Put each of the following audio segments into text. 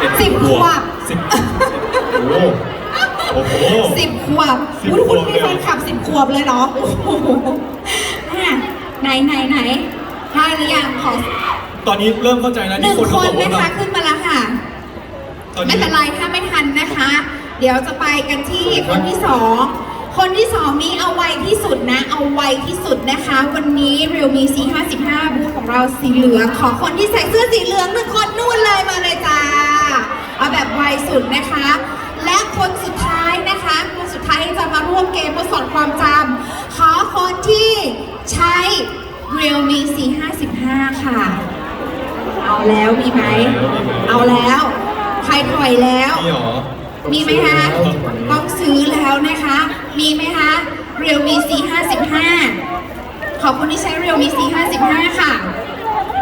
เป็นสิบขวบ สิบโอ้โหโอ้โห สิบขวบสิบอุ๊ยคุณขวบมีเลยเหรแฟอนคลับสิบขวบเลยเหรอโอ้โหอะไหนไหนไหนได้หรือยังขอตอนนี้เริ่มเข้าใจแล้วหนึ่ที่งคนคเขานบอกนะว่าคะขึ้นมาแล้วค่ะ ตอนไม่นี้เป็นไรถ้าไม่ทันนะคะ เดี๋ยวจะไปกันที่คนที่สอง คนที่สองนี้เอาไวที่สุดนะ เอาไวที่สุดนะคะ วันนี้เรียวมี C55 บูธของเราสีเหลือง ขอคนที่ใส่เสื้อสีเหลืองหนึ่งคนนู่นเลยมาเลยจ้าเอา สอบความจำขอคนที่ใช้ Realme C55 ค่ะ เอาแล้วมีไหม เอาแล้ว ใครถอยแล้ว นี่หรอมีไหมคะ ต้องซื้อแล้วนะคะ มีไหมคะ Realme C55 ขอบคุณที่ใช้ Realme C55 ค่ะ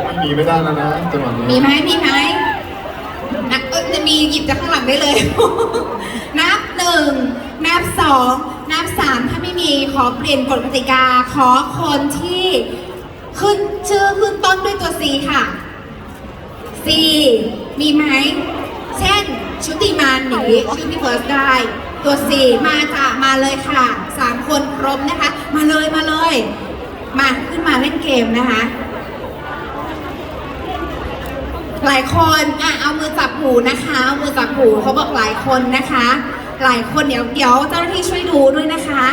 ไม่มีไม่ได้แล้วนะจังหวะนี้มีไหมมีไหมนะเออจะมีหยิบจากข้างหลังได้เลย นับหนึ่ง นับสอง นับสามีขอเปลี่ยนกฎกติกา ขอคนที่ขึ้นชื่อขึ้นต้นด้วยตัว C ค่ะ C มีไหม เช่น ชุติมานหนีชื่อพี่เฟิร์สได้ ตัว C มาจ้ะมาเลยค่ะสามคนครบนะคะ มาเลยมาเลย มาขึ้นมาเล่นเกมนะคะ หลายคนอะเอามือจับหูนะคะ เอามือจับหูเขาบอกหลายคนนะคะ หลายคนเดี๋ยวเดี๋ยวเจ้าหน้าที่ช่วยดูด้วยนะคะ